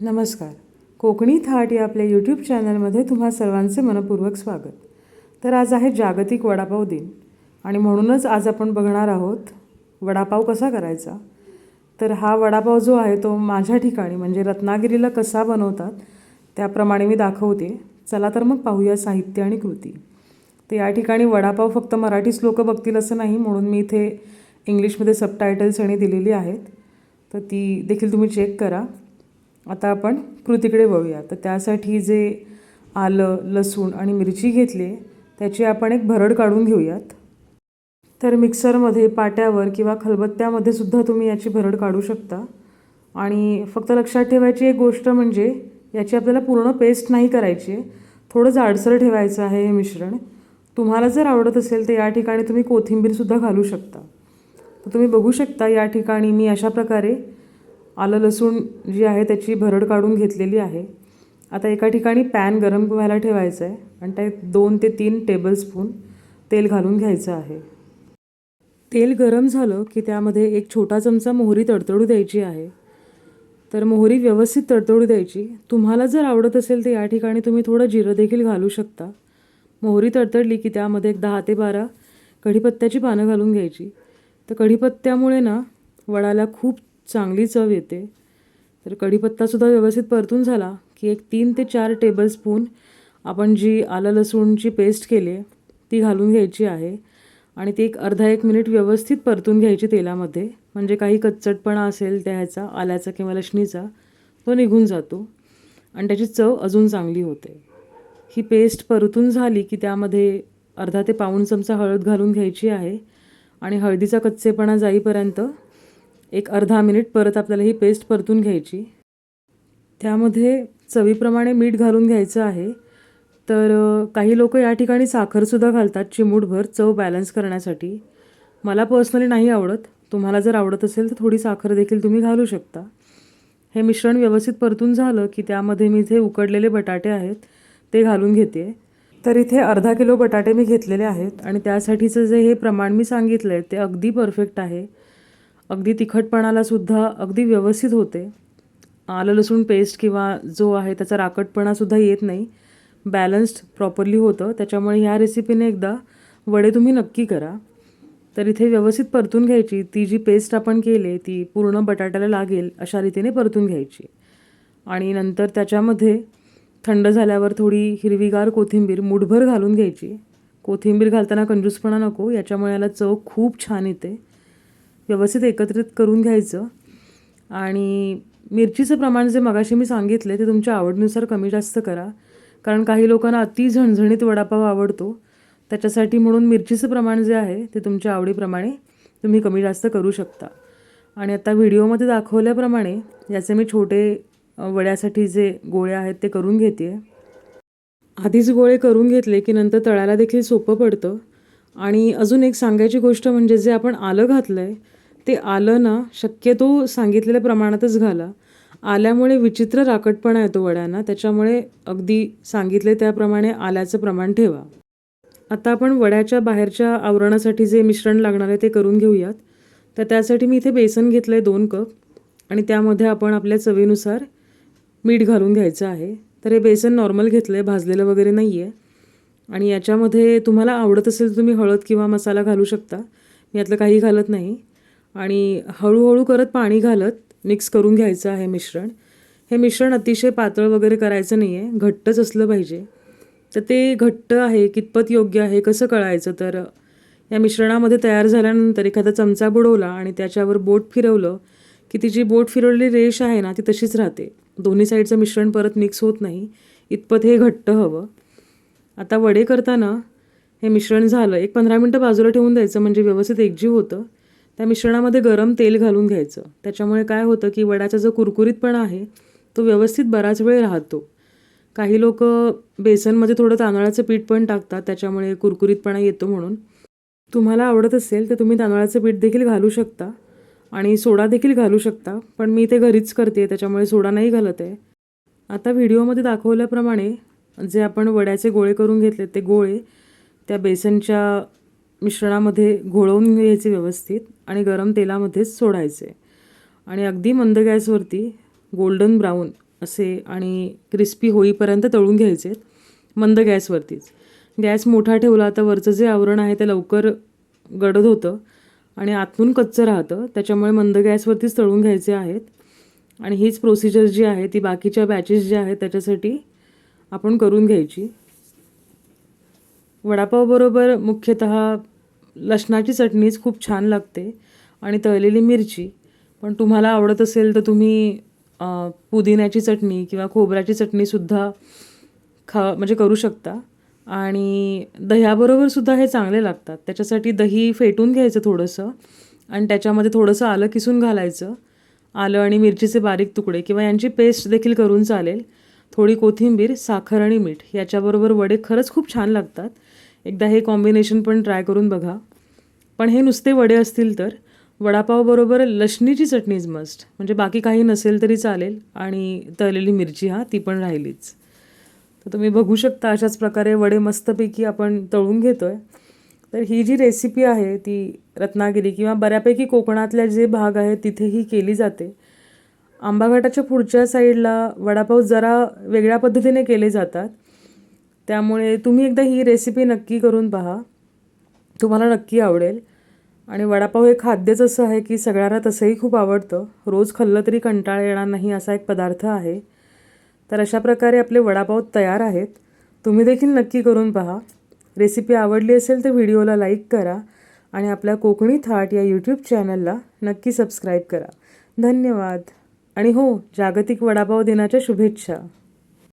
नमस्कार. कोकणी थाट या आपल्या यूट्यूब चॅनलमध्ये तुम्हा सर्वांचे मनपूर्वक स्वागत. तर आज आहे जागतिक वडापाव दिन आणि म्हणूनच आज आपण बघणार आहोत वडापाव कसा करायचा? तर हा वडापाव जो आहे तो माझ्या ठिकाणी म्हणजे रत्नागिरीला कसा बनवतात त्याप्रमाणे मी दाखवते. चला तर मग पाहूया साहित्य आणि कृती. तर या ठिकाणी वडापाव फक्त मराठीच लोकं बघतील असं नाही म्हणून मी इथे इंग्लिशमध्ये सबटायटल्स आणि दिलेली आहेत. तर ती देखील तुम्ही चेक करा. आता आपण कृतीकडे वळूया. तर त्यासाठी जे आलं लसूण आणि मिरची घेतली त्याची आपण एक भरड काढून घेऊयात. तर मिक्सरमध्ये पाट्यावर किंवा खलबत्त्यामध्ये सुद्धा तुम्ही याची भरड काढू शकता. आणि फक्त लक्षात ठेवायची एक गोष्ट म्हणजे याची आपल्याला पूर्ण पेस्ट नाही करायची. आहे थोडं जाडसर ठेवायचं आहे हे मिश्रण. तुम्हाला जर आवडत असेल तर या ठिकाणी तुम्ही कोथिंबीरसुद्धा घालू शकता. तर तुम्ही बघू शकता या ठिकाणी मी अशा प्रकारे आलं लसूण जी आहे त्याची भरड काढून घेतलेली आहे. आता एका ठिकाणी पॅन गरम व्हायला ठेवायचं आहे आणि त्यात दोन ते तीन टेबलस्पून तेल घालून घ्यायचं आहे. तेल गरम झालं की त्यामध्ये एक छोटा चमचा मोहरी तडतडू द्यायची आहे. तर मोहरी व्यवस्थित तडतडू द्यायची. तुम्हाला जर आवडत असेल तर या ठिकाणी तुम्ही थोडं जिरं देखील घालू शकता. मोहरी तडतडली की त्यामध्ये एक दहा ते बारा कढीपत्त्याची पानं घालून घ्यायची. तर कढीपत्त्यामुळे ना वडाला खूप चांगली चव येते. तर कढीपत्तासुद्धा व्यवस्थित परतून झाला की एक तीन ते चार टेबलस्पून आपण जी आलं लसूणची पेस्ट केली आहे ती घालून घ्यायची आहे आणि ती एक अर्धा एक मिनिट व्यवस्थित परतून घ्यायची तेलामध्ये. म्हणजे काही कच्चटपणा असेल त्या ह्याचा आल्याचा किंवा लसणीचा तो निघून जातो. आणि त्याची चव अजून चांगली होते. ही पेस्ट परतून झाली की त्यामध्ये अर्धा ते पाऊण चमचा हळद घालून घ्यायची आहे आणि हळदीचा कच्चेपणा जाईपर्यंत एक अर्धा मिनिट परत आपल्याला ही पेस्ट परतून घ्यायची. त्यामध्ये चवीप्रमाणे मीठ घालून घ्यायचं आहे. तर काही लोक या ठिकाणी साखरसुद्धा घालतात चिमूटभर चव बॅलन्स करण्यासाठी. मला पर्सनली नाही आवडत. तुम्हाला जर आवडत असेल तर थोडी साखर देखील तुम्ही घालू शकता. हे मिश्रण व्यवस्थित परतून झालं की त्यामध्ये मी जे उकडलेले बटाटे आहेत ते घालून घेते. तर इथे अर्धा किलो बटाटे मी घेतलेले आहेत आणि त्यासाठीचं जे हे प्रमाण मी सांगितलं आहे ते अगदी परफेक्ट आहे. अगदी तिखटपणाला सुद्धा अगदी व्यवस्थित होते. आलं लसूण पेस्ट किंवा जो आहे त्याचा राकटपणासुद्धा येत नाही. बॅलन्स्ड प्रॉपरली होतं. त्याच्यामुळे ह्या रेसिपीने एकदा वडे तुम्ही नक्की करा. तर इथे व्यवस्थित परतून घ्यायची. ती जी पेस्ट आपण केली ती पूर्ण बटाट्याला लागेल अशा रीतीने परतून घ्यायची. आणि नंतर त्याच्यामध्ये थंड झाल्यावर थोडी हिरवीगार कोथिंबीर मुठभर घालून घ्यायची. कोथिंबीर घालताना कंजूसपणा नको. याच्यामुळे याला चव खूप छान येते. व्यवस्थित एकत्रित करून घ्यायचं. आणि मिरचीचं प्रमाण जे मगाशी मी सांगितले ते तुमच्या आवडीनुसार कमी जास्त करा. कारण काही लोकांना अति झणझणीत वडापाव आवडतो. त्याच्यासाठी म्हणून मिरचीचं प्रमाण जे आहे ते तुमच्या आवडीप्रमाणे तुम्ही कमी जास्त करू शकता. आणि आता व्हिडिओमध्ये दाखवल्याप्रमाणे याचे मी छोटे वड्यासाठी जे गोळे आहेत ते करून घेते आधीच गोळे करून घेतले की नंतर तळायला देखील सोपं पडतं. आणि अजून एक सांगायची गोष्ट म्हणजे जे आपण आलं घातलं आहे ते आलं ना शक्यतो सांगितलेल्या प्रमाणातच घाला. आल्यामुळे विचित्र राकटपणा येतो वड्यांना त्याच्यामुळे अगदी सांगितले त्याप्रमाणे आल्याचं प्रमाण ठेवा. आता आपण वड्याच्या बाहेरच्या आवरणासाठी जे मिश्रण लागणार आहे ते करून घेऊयात. तर त्यासाठी मी इथे बेसन घेतलं आहे दोन कप आणि त्यामध्ये आपण आपल्या चवीनुसार मीठ घालून घ्यायचं आहे. तर हे बेसन नॉर्मल घेतलं आहे भाजलेलं वगैरे नाही आहे आणि याच्यामध्ये तुम्हाला आवडत असेल तर तुम्ही हळद किंवा मसाला घालू शकता. मी यातलं काही घालत नाही. आणि हळूहळू करत पाणी घालत मिक्स करून घ्यायचं आहे मिश्रण. हे मिश्रण अतिशय पातळ वगैरे करायचं नाही आहे घट्टच असलं पाहिजे. तर ते घट्ट आहे कितपत योग्य आहे कसं कळायचं? तर या मिश्रणामध्ये तयार झाल्यानंतर एखादा चमचा बुडवला आणि त्याच्यावर बोट फिरवलं की ती जी बोट फिरवलेली रेष आहे ना ती तशीच राहते. दोन्ही साईडचं मिश्रण परत मिक्स होत नाही. इतपत हे घट्ट हवं. आता वडे करताना हे मिश्रण झालं. एक पंधरा मिनटं बाजूला ठेवून द्यायचं म्हणजे व्यवस्थित एकजीव होतं. त्या मिश्रणामध्ये गरम तेल घालून घ्यायचं. त्याच्यामुळे काय होतं की वड्याचा जो कुरकुरीतपणा आहे तो व्यवस्थित बराच वेळ राहतो. काही लोक बेसनमध्ये थोडं तांदळाचं पीठ पण टाकतात त्याच्यामुळे कुरकुरीतपणा येतो म्हणून. तुम्हाला आवडत असेल तर तुम्ही तांदळाचं पीठ देखील घालू शकता आणि सोडा देखील घालू शकता पण मी ते घरीच करते त्याच्यामुळे सोडा नाही घालत आहे. आता व्हिडिओमध्ये दाखवल्याप्रमाणे जे आपण वड्याचे गोळे करून घेतले ते गोळे त्या बेसनच्या मिश्रणामध्ये घोळवून घ्यायचे व्यवस्थित आणि गरम तेलामध्येच सोडायचे. आणि अगदी मंद गॅसवरती गोल्डन ब्राऊन असे आणि क्रिस्पी होईपर्यंत तळून घ्यायचे मंद गॅसवरतीच. गॅस मोठा ठेवला तर वरचं जे आवरण आहे ते लवकर गडद होतं आणि आतून कच्चं राहतं. त्याच्यामुळे मंद गॅसवरतीच तळून घ्यायचे आहेत. आणि हीच प्रोसिजर जी आहे ती बाकीच्या बॅचेस ज्या आहेत त्याच्यासाठी आपण करून घ्यायची. वडापावबरोबर मुख्यतः लसणाची चटणीच खूप छान लागते आणि तळलेली मिरची. पण तुम्हाला आवडत असेल तर तुम्ही पुदिन्याची चटणी किंवा खोबऱ्याची चटणीसुद्धा खा म्हणजे करू शकता. आणि दह्याबरोबरसुद्धा हे चांगले लागतात. त्याच्यासाठी दही फेटून घ्यायचं थोडंसं आणि त्याच्यामध्ये थोडंसं आलं किसून घालायचं. आलं आणि मिरचीचे बारीक तुकडे किंवा यांची पेस्ट देखील करून चालेल. थोडी कोथिंबीर साखर आणि मीठ याच्याबरोबर वडे खरंच खूप छान लागतात. एकदा हे कॉम्बिनेशन पण ट्राय करून बघा. पण हे नुसते वडे असतील तर वडापावबरोबर लसणीची इज मस्ट म्हणजे बाकी काही नसेल तरी चालेल. आणि तळलेली मिरची हा ती पण राहिलीच. तर तुम्ही बघू शकता अशाच प्रकारे वडे मस्तपैकी आपण तळून घेतो आहे तर ही जी रेसिपी आहे ती रत्नागिरी किंवा बऱ्यापैकी कोकणातल्या जे भाग आहेत तिथेही केली जाते. आंबाघाटाच्या पुढच्या साईडला वडापाव जरा वेगळ्या पद्धतीने केले जातात. त्यामुळे तुम्ही एकदा ही रेसिपी नक्की करून पहा. तुम्हाला नक्की आवडेल. आणि वडापाव हे खाद्यच असं आहे की सगळ्यांना तसंही खूप आवडतं. रोज खाल्लं तरी कंटाळा येणार नाही असा एक पदार्थ आहे. तर अशा प्रकारे आपले वडापाव तयार आहेत. तुम्ही देखील नक्की करून पहा. रेसिपी आवडली असेल तर व्हिडिओला लाईक करा. आणि आपल्या कोकणी थाट या यूट्यूब चॅनलला नक्की सबस्क्राईब करा. धन्यवाद. आणि हो जागतिक वडापाव दिनाच्या शुभेच्छा.